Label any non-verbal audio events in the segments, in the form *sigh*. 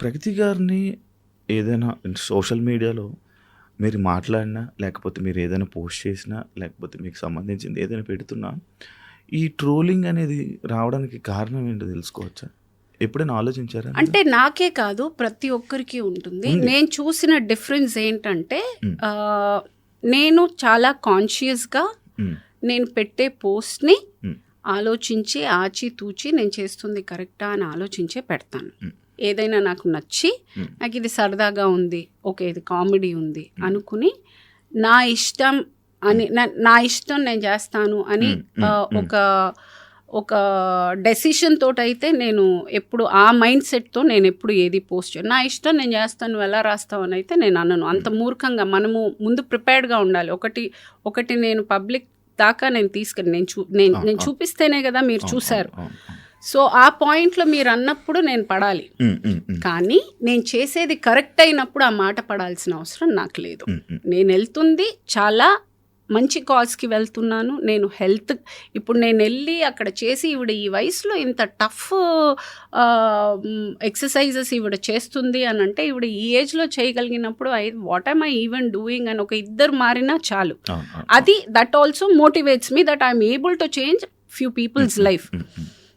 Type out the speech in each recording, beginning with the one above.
ప్రగతి గారిని ఏదైనా సోషల్ మీడియాలో మీరు మాట్లాడినా లేకపోతే మీరు ఏదైనా పోస్ట్ చేసినా లేకపోతే మీకు సంబంధించింది ఏదైనా పెడుతున్నా ఈ ట్రోలింగ్ అనేది రావడానికి కారణం ఏంటో తెలుసుకోవచ్చా ఎప్పుడైనా ఆలోచించారా అంటే నాకే కాదు ప్రతి ఒక్కరికి ఉంటుంది నేను చూసిన డిఫరెన్స్ ఏంటంటే నేను చాలా కాన్షియస్గా. నేను పెట్టే పోస్ట్ని. ఆలోచించి ఆచితూచి నేను చేస్తుంది కరెక్టా అని ఆలోచించే పెడతాను. ఏదైనా నాకు నచ్చి మ్మ్. నాకు ఇది సరదాగా ఉంది ఓకే ఇది కామెడీ ఉంది అనుకుని నా ఇష్టం అని నా- ఇష్టం నేను చేస్తాను అని. ఆ, ఒక ఒక డెసిషన్ తోటైతే నేను ఎప్పుడు ఆ మైండ్ సెట్తో నేను ఎప్పుడు ఏది పోస్ట్ చేయను నా ఇష్టం నేను చేస్తాను నువ్వు ఎలా రాస్తావు అని అయితే నేను అనను అంత మూర్ఖంగా మనము ముందు ప్రిపేర్డ్గా ఉండాలి ఒకటి ఒకటి నేను పబ్లిక్ దాకా నేను తీసుకెళ్ళి నేను చూ నేను నేను. చూపిస్తేనే కదా మీరు చూశారు. సో ఆ పాయింట్లో మీరు అన్నప్పుడు నేను పడాలి. కానీ నేను చేసేది కరెక్ట్ అయినప్పుడు ఆ మాట పడాల్సిన అవసరం నాకు లేదు. నేను వెళ్తుంది చాలా మంచి కాజ్కి వెళ్తున్నాను నేను హెల్త్ ఇప్పుడు నేను వెళ్ళి అక్కడ చేసి ఈవిడ ఈ వయసులో ఇంత టఫ్ ఎక్సర్సైజెస్ ఈవిడ చేస్తుంది అని అంటే ఈవిడ ఈ ఏజ్లో చేయగలిగినప్పుడు I what I'm I even doing అని ఒక ఇద్దరు మారినా చాలు. అది that also motivates me that I'm able to change few people's life.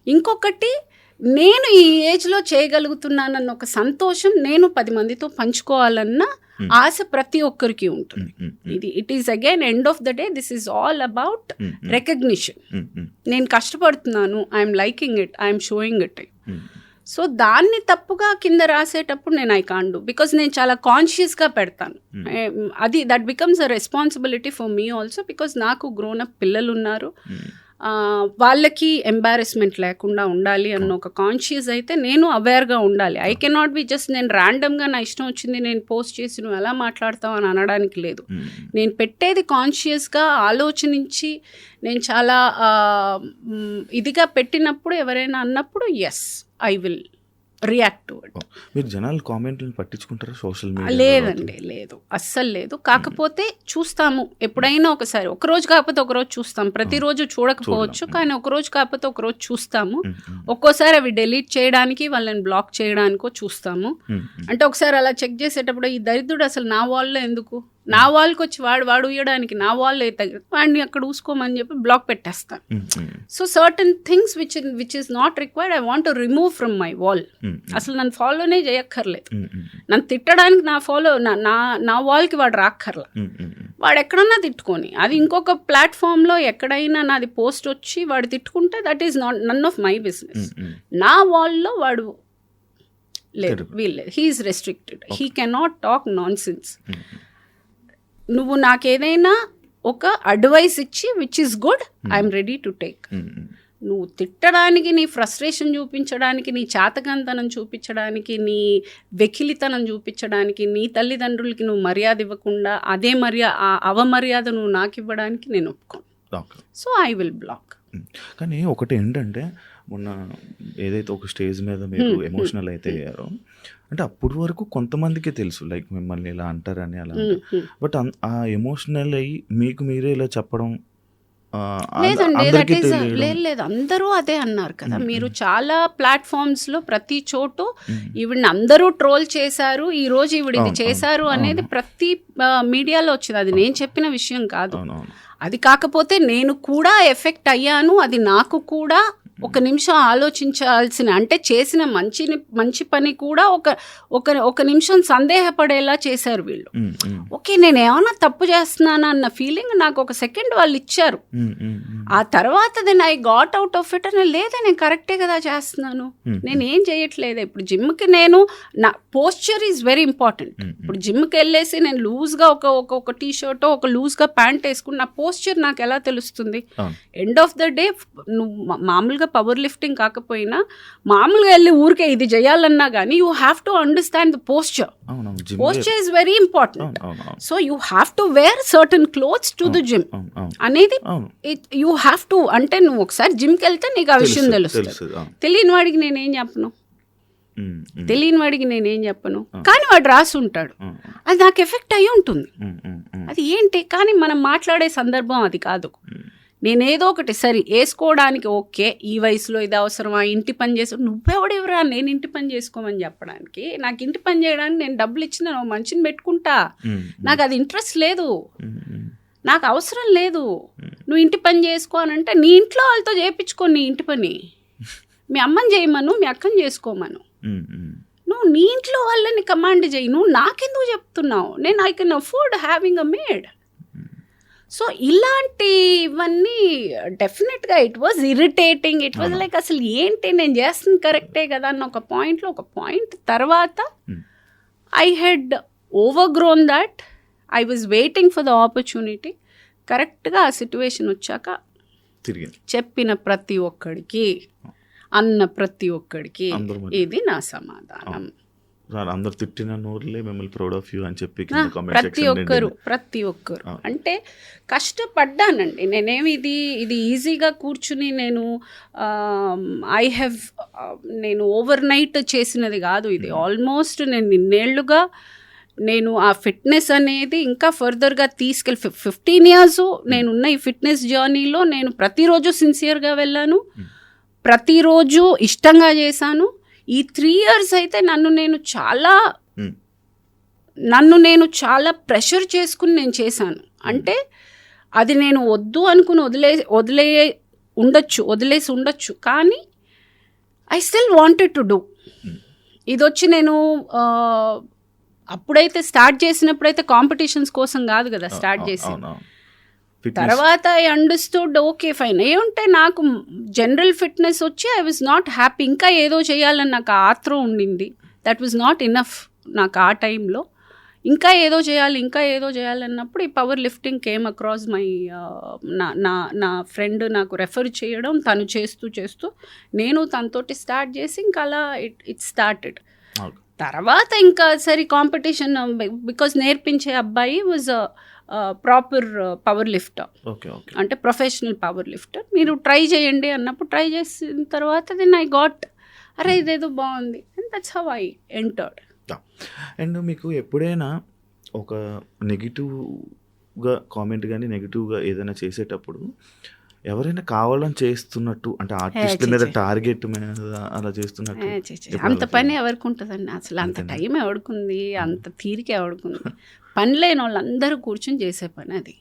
ఇంకొకటి నేను ఈ ఏజ్లో చేయగలుగుతున్నానన్న ఒక సంతోషం నేను పది మందితో పంచుకోవాలన్న. ఆశ ప్రతి ఒక్కరికి ఉంటుంది. ఇది it is again end of the day this is all about. Recognition నేను కష్టపడుతున్నాను I'm liking it I'm showing it. So దాన్ని తప్పుగా కింద రాసేటప్పుడు నేను ఐ కాండు బికాస్ నేను చాలా కాన్షియస్గా పెడతాను అది that becomes a responsibility for me also because నాకు గ్రోన్ అప్ పిల్లలు ఉన్నారు వాళ్ళకి ఎంబారెస్మెంట్ లేకుండా ఉండాలి అన్న ఒక కాన్షియస్ అయితే నేను అవేర్గా ఉండాలి. ఐ కెనాట్ బి జస్ట్ నేను ర్యాండమ్గా నా ఇష్టం వచ్చింది నేను పోస్ట్ చేసి నువ్వు ఎలా మాట్లాడతావు అని అనడానికి లేదు. మ్మ్. నేను పెట్టేది కాన్షియస్గా ఆలోచనించి నేను చాలా ఇదిగా పెట్టినప్పుడు ఎవరైనా అన్నప్పుడు ఎస్ ఐ విల్ రియాక్ట్ మీరు జనాలు కామెంట్లను పట్టించుకుంటారా సోషల్ మీడియా లేదండి లేదు. అస్సలు లేదు. కాకపోతే చూస్తాము. ఎప్పుడైనా ఒకసారి ఒక రోజు కాకపోతే ఒక రోజు చూస్తాం. ప్రతిరోజు చూడకపోవచ్చు. కానీ ఒక రోజు కాకపోతే ఒక రోజు చూస్తాము. ఒక్కోసారి అవి డెలీట్ చేయడానికి వాళ్ళని బ్లాక్ చేయడానికో చూస్తాము. అంటే ఒకసారి అలా చెక్ చేసేటప్పుడు ఈ దరిద్రుడు అసలు నా వాల్లో ఎందుకు? నా వాల్కి వచ్చి వాడు వాడు ఉయ్యడానికి నా వాల్ వాడిని అక్కడ చూసుకోమని చెప్పి బ్లాక్ పెట్టేస్తాను so certain things which which is not required I want to remove from my wall అసలు నన్ను ఫాలోనే చేయక్కర్లేదు. నన్ను తిట్టడానికి నా ఫాలో నా నా వాల్కి వాడు రాక్కర్లా. వాడు ఎక్కడన్నా తిట్టుకొని అది ఇంకొక ప్లాట్ఫామ్లో ఎక్కడైనా నాది పోస్ట్ వచ్చి వాడు తిట్టుకుంటే that is not none of my business నా వాల్లో వాడు లేదు. వీళ్ళు he is restricted he cannot talk nonsense నువ్వు నాకేదైనా ఒక అడ్వైస్ ఇచ్చి which is good I'm ready to take నువ్వు తిట్టడానికి నీ ఫ్రస్ట్రేషన్ చూపించడానికి నీ చాతకంతనం చూపించడానికి నీ వెకిలితనం చూపించడానికి నీ తల్లిదండ్రులకి నువ్వు మర్యాద ఇవ్వకుండా అదే మర్యాద ఆ అవమర్యాద నువ్వు నాకు ఇవ్వడానికి నేను ఒప్పుకోను. సో ఐ విల్ బ్లాక్ కానీ ఒకటి ఏంటంటే మొన్న ఏదైతే ఒక స్టేజ్ మీద మీరు Hmm, hmm, ఎమోషనల్ అయితే అయ్యారో అంటే అప్పటి వరకు కొంతమందికి తెలుసు లైక్ మిమ్మల్ని ఇలా అంటారని అలా బట్ ఆ ఎమోషనల్ అయ్యి మీకు మీరే ఇలా చెప్పడం లేదండి దట్ ఈస్. లేదు లేదు అందరూ అదే అన్నారు కదా. మీరు చాలా ప్లాట్ఫామ్స్లో ప్రతి చోటు. ఈవిడ్ని అందరూ ట్రోల్ చేశారు ఈ రోజు ఈవిడ ఇది చేశారు అనేది. ప్రతి మీడియాలో వచ్చింది అది నేను చెప్పిన విషయం కాదు అది కాకపోతే నేను కూడా ఎఫెక్ట్ అయ్యాను అది నాకు కూడా ఒక నిమిషం ఆలోచించాల్సిన అంటే చేసిన మంచి మంచి పని కూడా ఒక ఒక ఒక నిమిషం సందేహపడేలా చేశారు వీళ్ళు ఓకే నేను ఏమైనా తప్పు చేస్తున్నానా అన్న ఫీలింగ్ నాకు ఒక సెకండ్ వాళ్ళు ఇచ్చారు. ఆ తర్వాత then I got out of it అని లేదా నేను కరెక్టే కదా చేస్తున్నాను. నేను ఏం చేయట్లేదు ఇప్పుడు జిమ్కి నేను నా పోస్చర్ ఈజ్ వెరీ ఇంపార్టెంట్. ఇప్పుడు జిమ్కి వెళ్ళేసి నేను లూజ్గా ఒక ఒక ఒక టీ షర్ట్ ఒక లూజ్గా ప్యాంట్ వేసుకుని నా పోస్చర్ నాకు ఎలా తెలుస్తుంది. ఎండ్ ఆఫ్ ద డే నువ్వు మామూలుగా పవర్ లిఫ్టింగ్ కాకపోయినా మామూలుగా వెళ్ళి ఊరికే ఇది చేయాలన్నా కానీ you have to understand the posture posture is very important so you have to wear certain clothes to the gym అనేది యూ హ్యావ్ టు అంటే నువ్వు ఒకసారి జిమ్కి వెళ్తే నీకు ఆ విషయం తెలుసు, తెలుస్తుంది. తెలియని వాడికి నేనేం చెప్పను? తెలియని వాడికి నేనేం చెప్పను. కానీ వాడు రాసి ఉంటాడు. అది నాకు ఎఫెక్ట్ అయి ఉంటుంది. అది ఏంటి? కానీ మనం మాట్లాడే సందర్భం అది కాదు. నేనేదో ఒకటి సరే వేసుకోవడానికి ఓకే ఈ వయసులో ఇది అవసరమా ఇంటి పని చేసి నువ్వెవడెవరా నేను ఇంటి పని చేసుకోమని చెప్పడానికి నాకు ఇంటి పని చేయడానికి నేను డబ్బులు ఇచ్చిన మనిషిని పెట్టుకుంటా. నాకు అది ఇంట్రెస్ట్ లేదు. నాకు అవసరం లేదు. నువ్వు ఇంటి పని చేసుకో అని అంటే నీ ఇంట్లో వాళ్ళతో చేయించుకో నీ ఇంటి పని. మీ అమ్మని చేయమను మీ అక్కని చేసుకోమను. నువ్వు నీ ఇంట్లో వాళ్ళని కమాండ్ చేయి. నువ్వు నాకెందుకు చెప్తున్నావు? నేను I can afford having a maid. So ఇలాంటివన్నీ డెఫినెట్గా it was irritating. It was. Like అసలు ఏంటి నేను చేస్తుంది కరెక్టే కదా అన్న ఒక పాయింట్లో ఒక పాయింట్. తర్వాత Hmm. I had overgrown that. I was waiting for the opportunity. కరెక్ట్గా ఆ సిచ్యువేషన్ వచ్చాక చెప్పిన ప్రతి ఒక్కడికి అన్న ప్రతి ఒక్కడికి ఇది నా సమాధానం. అందరు తిట్టిన నోరులే మిమ్మల్ని ప్రౌడ్ ఆఫ్ యూ అని చెప్పి ప్రతి ఒక్కరు ప్రతి ఒక్కరు. అంటే కష్టపడ్డానండి. నేనేమి ఇది ఇది ఈజీగా కూర్చుని నేను ఐ హ్యావ్ నేను ఓవర్ నైట్ చేసినది కాదు ఇది. ఆల్మోస్ట్ నేను ఇన్నేళ్ళుగా నేను ఆ ఫిట్నెస్ అనేది ఇంకా ఫర్దర్గా తీసుకెళ్ళి ఫిఫ్టీన్ ఇయర్స్ నేనున్న ఈ ఫిట్నెస్ జర్నీలో నేను ప్రతిరోజు సిన్సియర్గా వెళ్ళాను. ప్రతిరోజు ఇష్టంగా చేశాను. ఈ త్రీ ఇయర్స్ అయితే నన్ను నేను చాలా ఉమ్, నన్ను నేను చాలా ప్రెషర్ చేసుకుని నేను చేశాను. అంటే అది నేను వద్దు అనుకుని వదిలే వదిలే ఉండొచ్చు వదిలేసి ఉండొచ్చు. కానీ I still wanted to do ఇది వచ్చి నేను అప్పుడైతే స్టార్ట్ చేసినప్పుడైతే కాంపిటీషన్స్ కోసం కాదు కదా స్టార్ట్ చేసి. తర్వాత ఐ అండర్స్టూడ్ ఓకే ఫైన్ ఏముంటే నాకు జనరల్ ఫిట్నెస్ వచ్చి ఐ వాజ్ నాట్ హ్యాపీ ఇంకా ఏదో చేయాలని నాకు ఆత్రం ఉండింది. దట్ వాజ్ నాట్ ఇనఫ్ నాకు ఆ టైంలో ఇంకా ఏదో చేయాలి ఇంకా ఏదో చేయాలన్నప్పుడు ఈ power lifting came across my నా నా నా ఫ్రెండ్ నాకు రెఫర్ చేయడం తను చేస్తూ చేస్తూ నేను తనతోటి స్టార్ట్ చేసి ఇంకా అలా ఇట్ ఇట్ స్టార్టెడ్. తర్వాత ఇంకా సరే కాంపిటీషన్ బికాజ్ నేర్పించే అబ్బాయి was proper power lifter okay okay అంటే ప్రొఫెషనల్ పవర్ లిఫ్టర్ మీరు ట్రై చేయండి అన్నప్పుడు ట్రై చేసిన తర్వాత దెన్ ఐ గాట్ అరే ఇదేదో బాగుంది. And that's how I entered and మీకు ఎప్పుడైనా ఒక నెగిటివ్గా కామెంట్ కానీ నెగిటివ్గా ఏదైనా చేసేటప్పుడు ఎవరైనా కావాలని చేస్తున్నట్టు అంటే ఆర్టిస్ట్ మీద. టార్గెట్ మీద అలా చేస్తున్నట్టు అంత పని ఎవరికి ఉంటుందండి అసలు. అంత? టైం ఎవడుకుంది? అంత తీరిక ఎవడుకుంది? పని లేని వాళ్ళందరూ కూర్చొని చేసే పని అది.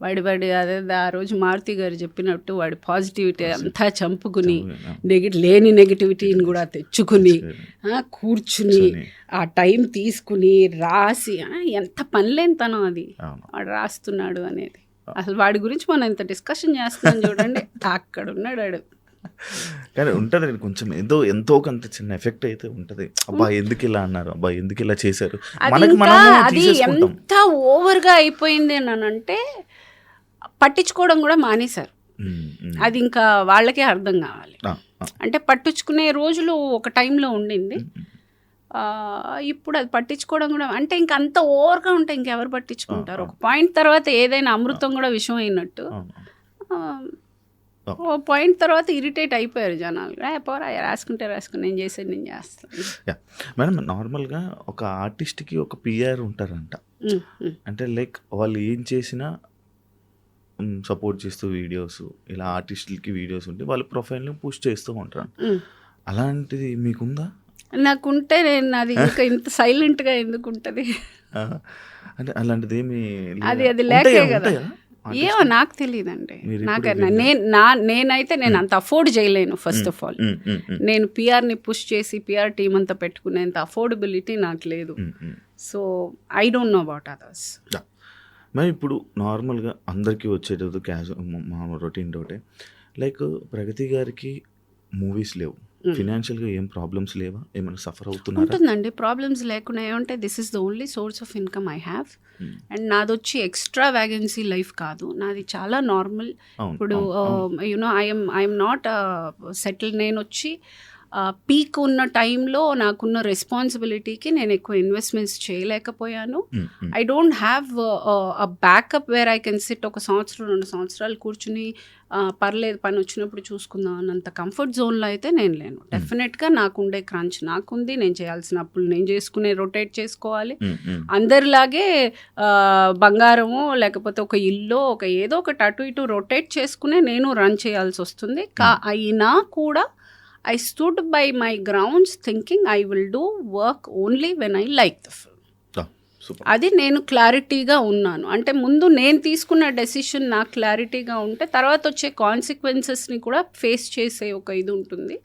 వాడి వాడి అదే ఆ రోజు మారుతి గారు చెప్పినట్టు వాడి పాజిటివిటీ అంతా చంపుకుని చదువు, నెగి లేని నెగిటివిటీని కూడా తెచ్చుకుని కూర్చుని. ఆ టైం తీసుకుని రాసి ఎంత పనిలేనితనం అది. వాడు రాస్తున్నాడు అనేది. అసలు వాడి గురించి మనం ఇంత డిస్కషన్ చేస్తున్నాం చూడండి. అక్కడ ఉన్నాడు వాడు. కానీ ఉంటుంది కొంచెం ఏదో ఎంతో కొంత చిన్న ఎఫెక్ట్ అయితే ఉంటది. అబ్బా ఎందుకు ఇలా అన్నారు? అబ్బా ఎందుకు ఇలా చేశారు? అది మనకి ఎంత ఓవర్గా అయిపోయింది అని అంటే పట్టించుకోవడం కూడా మానేశారు. అది ఇంకా వాళ్ళకే అర్థం కావాలి. అంటే పట్టించుకునే రోజులు ఒక టైంలో ఉండింది. ఇప్పుడు అది పట్టించుకోవడం కూడా అంటే ఇంక అంత ఓవర్గా ఉంటే ఇంకెవరు పట్టించుకుంటారు. ఒక పాయింట్ తర్వాత ఏదైనా అమృతం కూడా విషయం అయినట్టు. ఓ పాయింట్ తర్వాత ఇరిటేట్ అయిపోయారు జనాలు. "ఏ, పోరా రాసుకుంటే రాసుకుని నేను చేసేది నేను చేస్తాను. మేడం నార్మల్గా ఒక ఆర్టిస్ట్కి ఒక పిఆర్ ఉంటారంట. అంటే లైక్ వాళ్ళు ఏం చేసినా సపోర్ట్ చేస్తూ వీడియోస్ ఇలా ఆర్టిస్టులకి వీడియోస్ ఉంటే వాళ్ళ ప్రొఫైల్ని పుష్ చేస్తూ ఉంటారు. అలాంటిది మీకుందా? నాకుంటే నేను అది ఇంకా *laughs* ఇంత సైలెంట్గా ఎందుకు ఉంటుంది అంటే అలాంటిది ఏమి? అది అది లేకే? కదా. ఏమో నాకు తెలియదండి నాకు నేను నా నేనైతే నేను అంత అఫోర్డ్ చేయలేను ఫస్ట్ ఆఫ్ ఆల్ నేను పిఆర్ని పుష్ చేసి పిఆర్ టీం అంతా పెట్టుకునేంత అఫోర్డబిలిటీ నాకు లేదు. So I don't know about others. మరి ఇప్పుడు నార్మల్గా అందరికీ వచ్చేటది క్యాజువల్ మా రొటీన్ తోటే లైక్ ప్రగతి గారికి మూవీస్ లేవు. ఫినాన్షియల్గా ఏం ప్రాబ్లమ్స్ లేవా? ఏమైనా సఫర్ అవుతున్నారా? ఉంటుందండి. ప్రాబ్లమ్స్ లేకుండా ఏమంటే this is the only source of income I have. And నాది వచ్చి ఎక్స్ట్రా వ్యాగన్సీ లైఫ్ కాదు. నాది చాలా నార్మల్ ఇప్పుడు. You know I'm I'm not settle నేను వచ్చి పీక్ ఉన్న టైంలో నాకున్న రెస్పాన్సిబిలిటీకి నేను ఎక్కువ ఇన్వెస్ట్మెంట్స్ చేయలేకపోయాను. I don't have a backup where I can sit ఒక సంవత్సరం రెండు సంవత్సరాలు కూర్చుని పర్లేదు పని వచ్చినప్పుడు చూసుకుందాం అన్నంత కంఫర్ట్ జోన్లో అయితే నేను లేను. డెఫినెట్గా నాకుండే క్రంచ్ నాకుంది. నేను చేయాల్సిన అప్పులు నేను చేసుకునే రొటేట్ చేసుకోవాలి. ఉమ్, ఉమ్, అందరిలాగే బంగారము లేకపోతే ఒక ఇల్లు ఒక ఏదో ఒకటి అటు ఇటు రొటేట్ చేసుకునే నేను రన్ చేయాల్సి వస్తుంది. కా అయినా కూడా I stood by my grounds thinking I will do work only when I like the ah, super అది నేను క్లారిటీగా ఉన్నాను. అంటే ముందు నేను తీసుకున్న డెసిషన్ నాకు క్లారిటీగా ఉంటే తర్వాత వచ్చే కాన్సిక్వెన్సెస్ని కూడా ఫేస్ చేసే ఒక ఇది ఉంటుంది.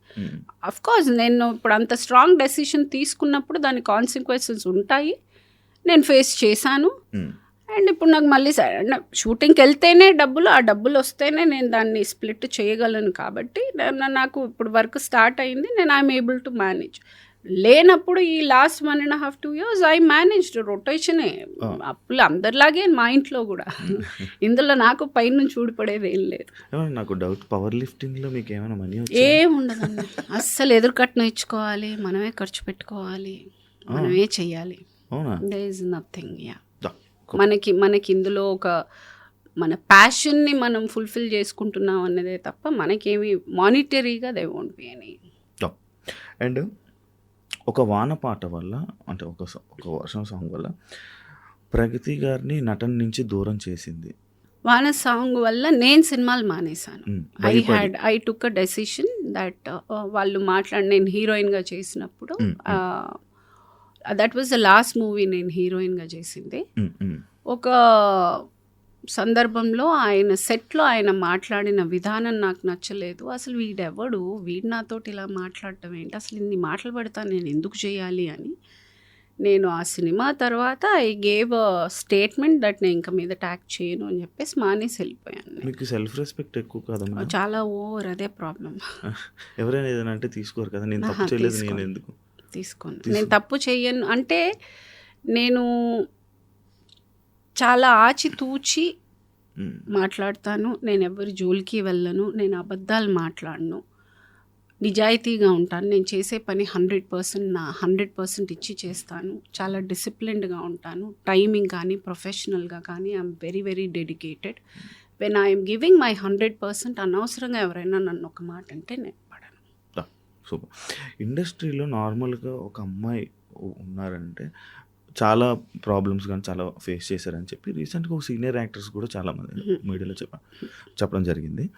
కోర్స్ నేను ఇప్పుడు అంత స్ట్రాంగ్ డెసిషన్ తీసుకున్నప్పుడు దాని కాన్సిక్వెన్సెస్ ఉంటాయి. నేను ఫేస్ చేశాను. ఉమ్, అండ్ ఇప్పుడు నాకు మళ్ళీ షూటింగ్కి వెళ్తేనే డబ్బులు ఆ డబ్బులు వస్తేనే నేను దాన్ని స్ప్లిట్ చేయగలను కాబట్టి నాకు ఇప్పుడు వర్క్ స్టార్ట్ అయింది. నేను ఐఎమ్ ఏబుల్ టు మేనేజ్ లేనప్పుడు ఈ last one and half two years I managed రొటేషనే. అప్పులు అందరిలాగే మా ఇంట్లో కూడా. *laughs* ఇందులో నాకు పైనుంచి ఊడిపడేది ఏం లేదు. నాకు డౌట్ పవర్ లిఫ్టింగ్లో మీకు ఏమైనా మనీ ఏం ఉండదండి. అస్సలు ఎదురు కట్నం ఇచ్చుకోవాలి మనమే ఖర్చు పెట్టుకోవాలి మనమే చెయ్యాలి. అవునా? దే ఇస్ నథింగ్ యా మనకి మనకి ఇందులో ఒక మన ప్యాషన్ని మనం ఫుల్ఫిల్ చేసుకుంటున్నాం అన్నదే తప్ప మనకేమి మానిటరీగా దే వోంట్ బి అని. అండ్ ఒక వాన పాట వల్ల అంటే ఒక ఒక వర్షం సాంగ్ వల్ల ప్రగతి గారిని నటన నుంచి దూరం చేసింది వాన సాంగ్ వల్ల నేను సినిమాలు మానేశాను I. Had I took a decision that వాళ్ళు మాట్లాడి నేను హీరోయిన్గా చేసినప్పుడు that was the last movie నేను హీరోయిన్గా చేసింది. ఒక సందర్భంలో ఆయన సెట్లో ఆయన మాట్లాడిన విధానం నాకు నచ్చలేదు. అసలు వీడెవడు? వీడు నాతోటి ఇలా మాట్లాడటం ఏంటి? అసలు ఇన్ని మాటలు పెడతా నేను ఎందుకు చేయాలి అని నేను ఆ సినిమా తర్వాత ఐ గేవ్ స్టేట్మెంట్ దట్ నేను ఇంకా మీద ట్యాక్ చేయను అని చెప్పేసి మానేసి వెళ్ళిపోయాను. మీకు సెల్ఫ్ రెస్పెక్ట్ ఎక్కువ కదమ్మా? చాలా ఓవర్ అదే ప్రాబ్లం ఎవరైనా ఏదైనా అంటే తీసుకోరు కదా. నేను తప్పు చేయలేదు నేను. ఎందుకు? తీసుకోను. తీసుకో. నేను తప్పు చెయ్యను. అంటే నేను చాలా ఆచితూచి మాట్లాడతాను. నేను ఎవరి జోలికి వెళ్ళను. నేను అబద్ధాలు మాట్లాడను. నిజాయితీగా ఉంటాను. నేను చేసే పని హండ్రెడ్ పర్సెంట్ నా హండ్రెడ్ పర్సెంట్ ఇచ్చి చేస్తాను. చాలా డిసిప్లిన్డ్గా ఉంటాను. టైమింగ్ కానీ ప్రొఫెషనల్గా కానీ I'm very very dedicated. When I'm giving my hundred percent అనవసరంగా ఎవరైనా నన్ను ఒక మాట అంటే నేను సూపర్. ఇండస్ట్రీలో నార్మల్గా ఒక అమ్మాయి ఉన్నారంటే చాలా ప్రాబ్లమ్స్ కానీ చాలా ఫేస్ చేశారని చెప్పి రీసెంట్గా ఒక సీనియర్ యాక్టర్స్ కూడా చాలా మంది మీడియాలో చెప్ప చెప్పడం జరిగింది.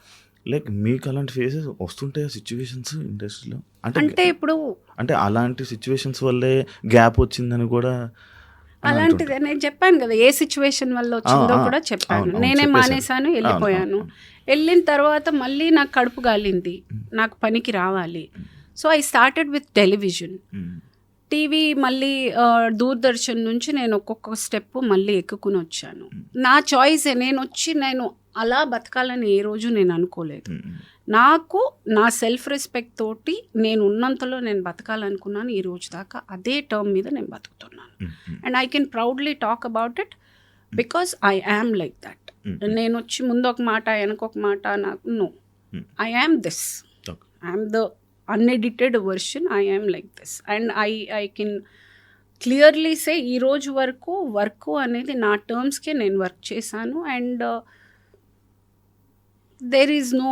లైక్ మీకు అలాంటి ఫేసెస్ వస్తుంటాయి సిచ్యువేషన్స్ ఇండస్ట్రీలో? అంటే అంటే ఇప్పుడు అంటే అలాంటి సిచ్యువేషన్స్ వల్లే గ్యాప్ వచ్చిందని కూడా అలాంటిది నేను చెప్పాను కదా ఏ సిచ్యువేషన్ వల్ల వచ్చిందో కూడా చెప్పాను. నేనే. మానేశాను వెళ్ళిపోయాను. వెళ్ళిన తర్వాత మళ్ళీ నాకు కడుపు గాలింది. నాకు పనికి రావాలి. So I started with television TV మళ్ళీ దూరదర్శన్ నుంచి నేను ఒక్కొక్క స్టెప్ మళ్ళీ ఎక్కుకుని వచ్చాను. నా చాయిస్ నేను వచ్చి నేను అలా బతకాలని ఏ రోజు నేను అనుకోలేదు. ఉమ్, ఉమ్, నాకు నా సెల్ఫ్ రెస్పెక్ట్ తోటి నేను ఉన్నంతలో నేను బతకాలనుకున్నాను ఈ రోజు దాకా అదే టర్మ్ మీద నేను బతుకుతున్నాను. And I can proudly talk about it because I am like that నేను వచ్చి ముందు ఒక మాట వెనక ఒక మాట నాకు no Hmm. I am this. I'm the unedited version I am like this and I I can clearly say ఈ రోజు వరకు వర్క్ అనేది నా టర్మ్స్కే నేను వర్క్ చేశాను. అండ్ దేర్ ఈజ్ నో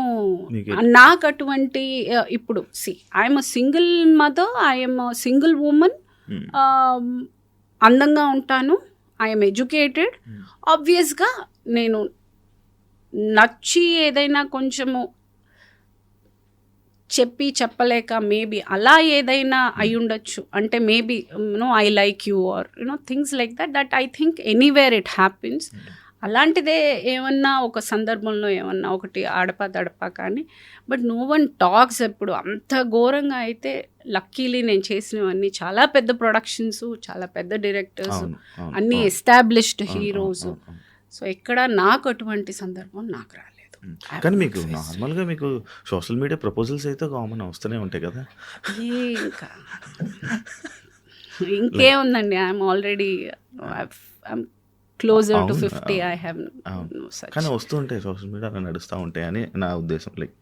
నాకు అటువంటి uh, ఇప్పుడు see I'm a single mother I'm single woman um, అందంగా ఉంటాను ఐఎమ్ ఎడ్యుకేటెడ్. ఆబ్వియస్గా నేను నచ్చి ఏదైనా కొంచెము చెప్పి చెప్పలేక మేబీ అలా ఏదైనా అయి ఉండొచ్చు. అంటే maybe no I like you are you know things like that that I think anywhere it happens అలాంటిదే ఏమన్నా ఒక సందర్భంలో ఏమన్నా ఒకటి ఆడపా దడపా కానీ బట్ నో వన్ టాక్స్ ఎప్పుడు. అంత ఘోరంగా అయితే లక్కీలీ నేను చేసినవన్నీ చాలా పెద్ద ప్రొడక్షన్స్ చాలా పెద్ద డైరెక్టర్స్ అన్ని ఎస్టాబ్లిష్డ్ హీరోస్. సో ఎక్కడ నాకు అటువంటి సందర్భం నాకు రాలేదు. కానీ మీకు. నార్మల్గా మీకు సోషల్ మీడియా ప్రపోజల్స్ అయితే కామన్ వస్తూనే ఉంటాయి కదా? ఇంకేముందండి? I'm already closer to fifty I have కానీ వస్తూ ఉంటాయి సోషల్ మీడియా అలా నడుస్తూ ఉంటాయి అని నా ఉద్దేశం. లైక్